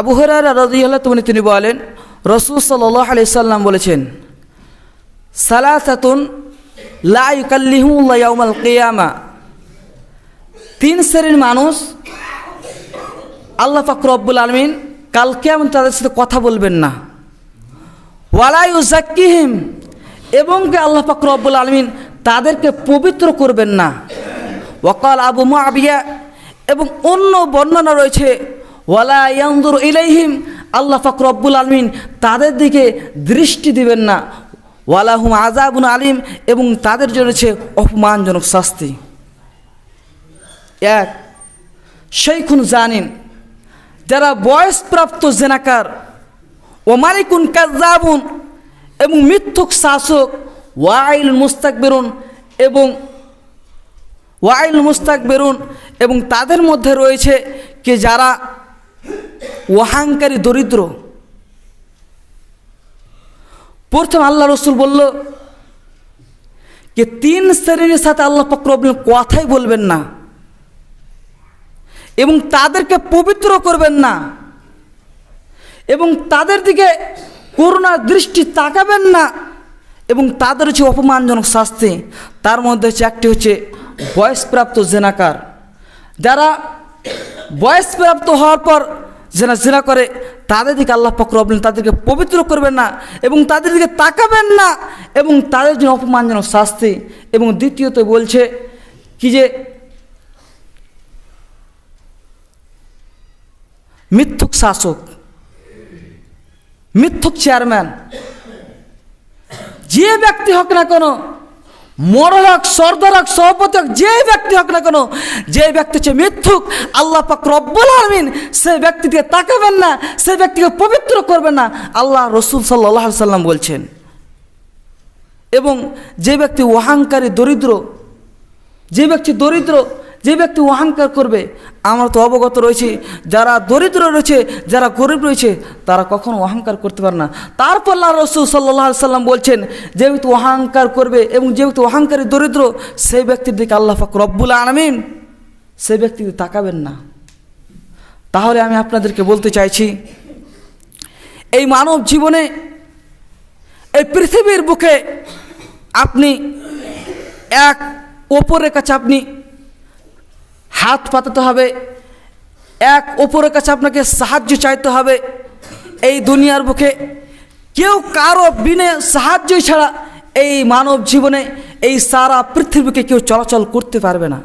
আবু হরার রাজিয়াল্লাহ তুমি তিনি বলেন, রসুল সাল্লাহ আলি সাল্লাম বলেছেন, সালাসাতুন লাইকাল্লিহুল্লাহ ইয়াউমাল কিয়ামা। তিন শ্রেণির মানুষ, আল্লাহ ফাকর রব্বুল আলমিন কালকে এমন তাদের সাথে কথা বলবেন না। ওয়ালাই উজাক্কিহিম এবং কে আল্লাহ ফাকর রব্বুল আলমিন তাদেরকে পবিত্র করবেন না। ওয়াকাল আবু মুআবিয়া, এবং অন্য বর্ণনা রয়েছে ওয়ালা ইলাইহিম, আল্লাহ ফাকর রব্বুল আলমিন তাদের দিকে দৃষ্টি দিবেন না। ওয়ালাহুম আজাবুন আলিম, এবং তাদের জন্য রয়েছে অপমানজনক শাস্তি। এক সেইখুন জানিন যারা বয়সপ্রাপ্ত জেনাকার ও মালিকুন কাজাবুন এবং মিথ্যুক শাসক, ওয়াইল মুস্তাক বেরুন এবং ওয়াইল মুস্তাক বেরুন এবং তাদের মধ্যে রয়েছে কে যারা ওয়াহাঙ্কারী দরিদ্র। প্রথম আল্লাহ রসুল বলল যে তিন শ্রেণির সাথে আল্লাহ ফকরবিন কথাই বলবেন না এবং তাদেরকে পবিত্র করবেন না এবং তাদের দিকে করুণার দৃষ্টি তাকাবেন না এবং তাদের হচ্ছে অপমানজনক শাস্তি। তার মধ্যে হচ্ছে একটি হচ্ছে বয়সপ্রাপ্ত জেনাকার। যারা বয়সপ্রাপ্ত হওয়ার পর জেনা জেনা করে, তাদের দিকে আল্লাহ ফকরবলেন তাদেরকে পবিত্র করবেন না এবং তাদের দিকে তাকাবেন না এবং তাদের জন্য অপমানজনক শাস্তি। এবং দ্বিতীয়ত বলছে কি যে, মিথ্যুক শাসক, মিথ্যুক চেয়ারম্যান যে ব্যক্তি হোক না কোনো মরল হোক সর্দার হোক সভাপতি হোক যে ব্যক্তি হোক না কেন, যে ব্যক্তি হচ্ছে মিথ্যুক, আল্লাহ পাক রব্বুল আলমিন সেই ব্যক্তিকে তাকাবেন না, সে ব্যক্তিকে পবিত্র করবেন না। আল্লাহ রসুল সাল্লাহ সাল্লাম বলছেন, এবং যে ব্যক্তি অহংকারী, দরিদ্র, যে ব্যক্তি দরিদ্র যে ব্যক্তি অহংকার করবে, আমরা তো অবগত রয়েছি, যারা দরিদ্র রয়েছে, যারা গরিব রয়েছে, তারা কখনো অহংকার করতে পারে না। তারপর আল্লাহ রসুল সাল্লাহ সাল্লাম বলছেন, যে ব্যক্তি অহংকার করবে এবং যে ব্যক্তি অহংকারী দরিদ্র, সেই ব্যক্তির দিকে আল্লাহ ফাক রব্বুল আলমিন, সেই ব্যক্তিকে তাকাবেন না। তাহলে আমি আপনাদেরকে বলতে চাইছি, এই মানব জীবনে, এই পৃথিবীর বুকে আপনি এক ওপরের কাছে আপনি হাত পাতাতে হবে, এক ওপরের কাছে আপনাকে সাহায্য চাইতে হবে এই দুনিয়ার বুকে। কেউ কারও বিনে সাহায্য ছাড়া এই মানব জীবনে এই সারা পৃথিবীকে কেউ চলাচল করতে পারবে না।